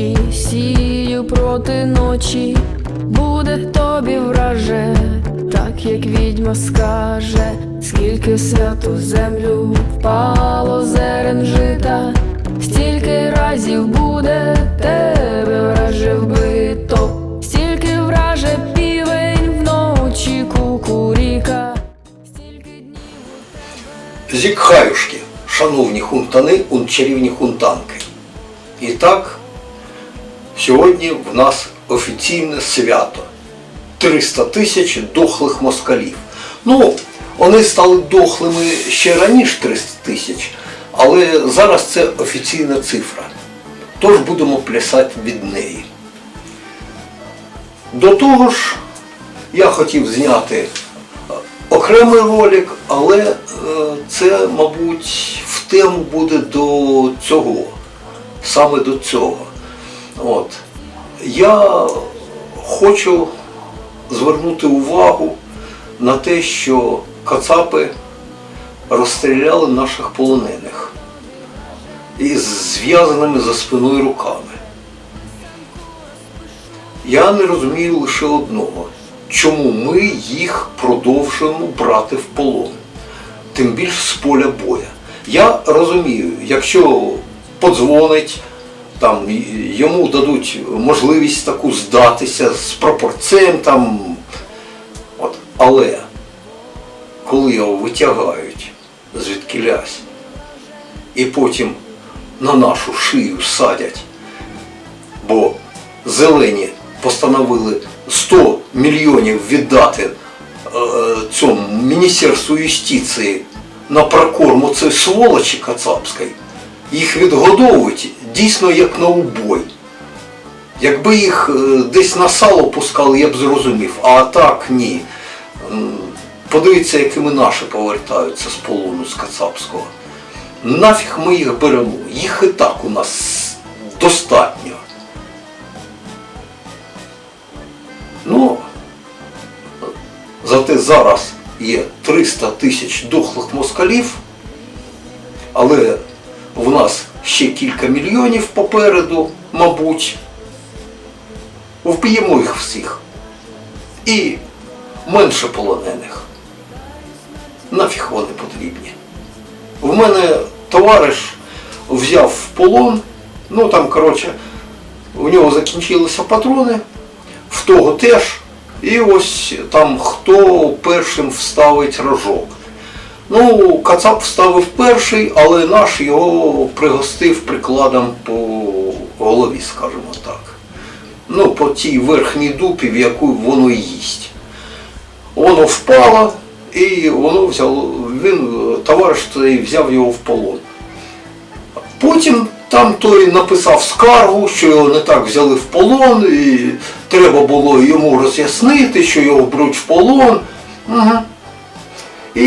вночі, сію проти ночі, буде тобі враже, так як відьма скаже, скільки святу землю впало зерен жита, стільки разів буде тебе враже вбито, стільки враже півень вночі кукуріка, стільки днів. Зікхаюшки, шановні хунтани, ун чарівні хунтанки. І так, сьогодні в нас офіційне свято. 300 тисяч дохлих москалів. Ну, вони стали дохлими ще раніше 300 тисяч, але зараз це офіційна цифра. Тож будемо плясати від неї. До того ж, я хотів зняти е, окремий ролик, але е, це, мабуть, в тему буде до цього, саме до цього. От. Я хочу звернути увагу на те, що кацапи розстріляли наших полонених із зв'язаними за спиною руками. Я не розумію лише одного, чому ми їх продовжуємо брати в полон, тим більш з поля боя. Я розумію, якщо подзвонить, там, йому дадуть можливість таку здатися з пропорцем, там, от, але коли його витягають звідкілясь і потім на нашу шию садять, бо зелені постановили 100 мільйонів віддати е, цьому Міністерству юстиції на прокорм оцей сволочі кацапської, їх відгодовують дійсно як на убой. Якби їх е, десь на сало пускали, я б зрозумів, а так ні. Подивіться, якими наші повертаються з полону з Кацапського. Нафіг ми їх беремо? Їх і так у нас достатньо. Ну, зате зараз є 300 тисяч дохлих москалів, але в нас ще кілька мільйонів попереду, мабуть. Вб'ємо їх всіх. І менше полонених. Нафіг вони потрібні. В мене товариш взяв в полон, ну там, коротше, у нього закінчилися патрони, в того теж. І ось там хто першим вставить рожок. Ну, Кацап вставив перший, але наш його пригостив прикладом по голові, скажімо так. Ну, по тій верхній дупі, в яку воно їсть. Воно впало, і воно взяло, він, товариш цей взяв його в полон. Потім там той написав скаргу, що його не так взяли в полон, і треба було йому роз'яснити, що його беруть в полон. Угу. І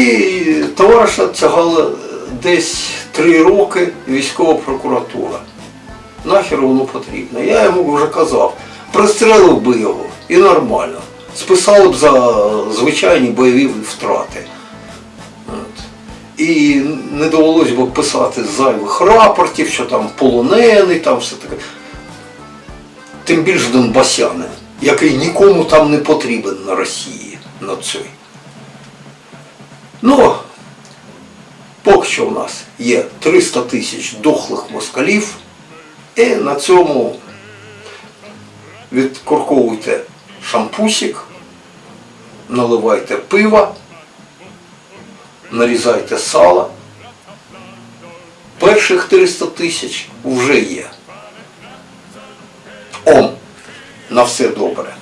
товариша тягала десь три роки військова прокуратура. Нахер воно потрібно. Я йому вже казав, пристрелив би його і нормально. Списали б за звичайні бойові втрати. От. І не довелось би писати зайвих рапортів, що там полонений, там все таке. Тим більш Донбасянин, який нікому там не потрібен на Росії на цій. Ну, поки що в нас є 300 тисяч дохлих москалів, і на цьому відкорковуйте шампусик, наливайте пива, нарізайте сало. Перших 300 тисяч вже є. Ом, на все добре.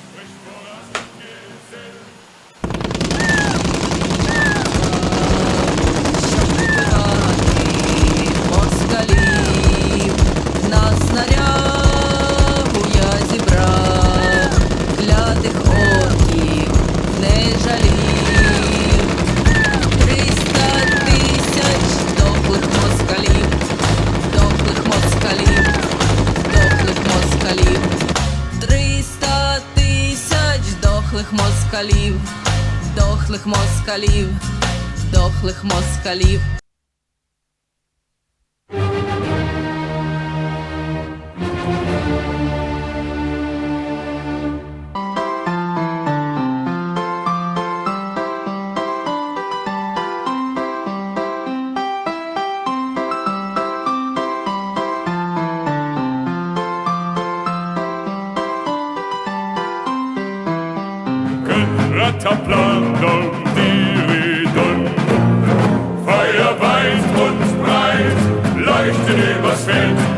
Дохлих москалів, дохлих москалів, дохлих москалів. Rataplan, dum. Feuer weit und breit, leuchtet übers Feld